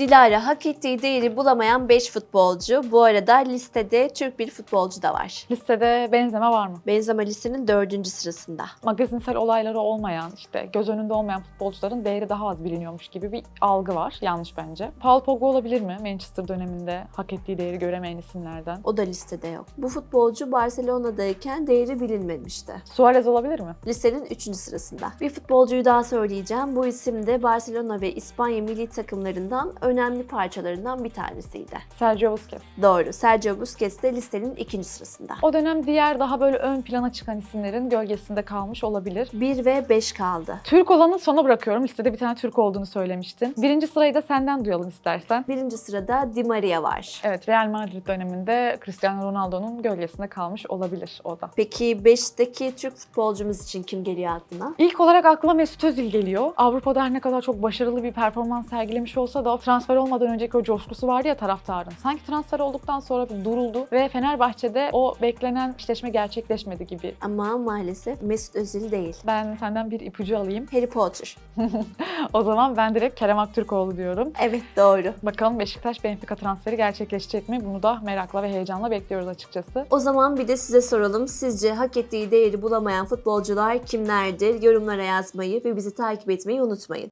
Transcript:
Dilara hak ettiği değeri bulamayan 5 futbolcu. Bu arada listede Türk bir futbolcu da var. Listede benzeme var mı? Benzema listenin 4. sırasında. Magazinsel olayları olmayan, işte göz önünde olmayan futbolcuların değeri daha az biliniyormuş gibi bir algı var. Yanlış bence. Paul Pogba olabilir mi? Manchester döneminde hak ettiği değeri göremeyen isimlerden. O da listede yok. Bu futbolcu Barcelona'dayken değeri bilinmemişti. Suarez olabilir mi? Listenin 3. sırasında. Bir futbolcuyu daha söyleyeceğim. Bu isim de Barcelona ve İspanya milli takımlarından önemli parçalarından bir tanesiydi. Sergio Busquets. Doğru. Sergio Busquets de listenin 2. sırasında. O dönem diğer daha böyle ön plana çıkan isimlerin gölgesinde kalmış olabilir. 1 ve 5 kaldı. Türk olanı sona bırakıyorum. Listede bir tane Türk olduğunu söylemiştin. Birinci sırayı da senden duyalım istersen. Birinci sırada Di Maria var. Evet, Real Madrid döneminde Cristiano Ronaldo'nun gölgesinde kalmış olabilir o da. Peki 5'teki Türk futbolcumuz için kim geliyor aklına? İlk olarak aklıma Mesut Özil geliyor. Avrupa'da her ne kadar çok başarılı bir performans sergilemiş olsa da transfer olmadan önceki o coşkusu vardı ya taraftarın. Sanki transfer olduktan sonra bir duruldu ve Fenerbahçe'de o beklenen eşleşme gerçekleşmedi gibi. Ama maalesef Mesut Özil değil. Ben senden bir ipucu alayım. Harry Potter. O zaman ben direkt Kerem Aktürkoğlu diyorum. Evet doğru. Bakalım Beşiktaş Benfica transferi gerçekleşecek mi? Bunu da merakla ve heyecanla bekliyoruz açıkçası. O zaman bir de size soralım. Sizce hak ettiği değeri bulamayan futbolcular kimlerdir? Yorumlara yazmayı ve bizi takip etmeyi unutmayın.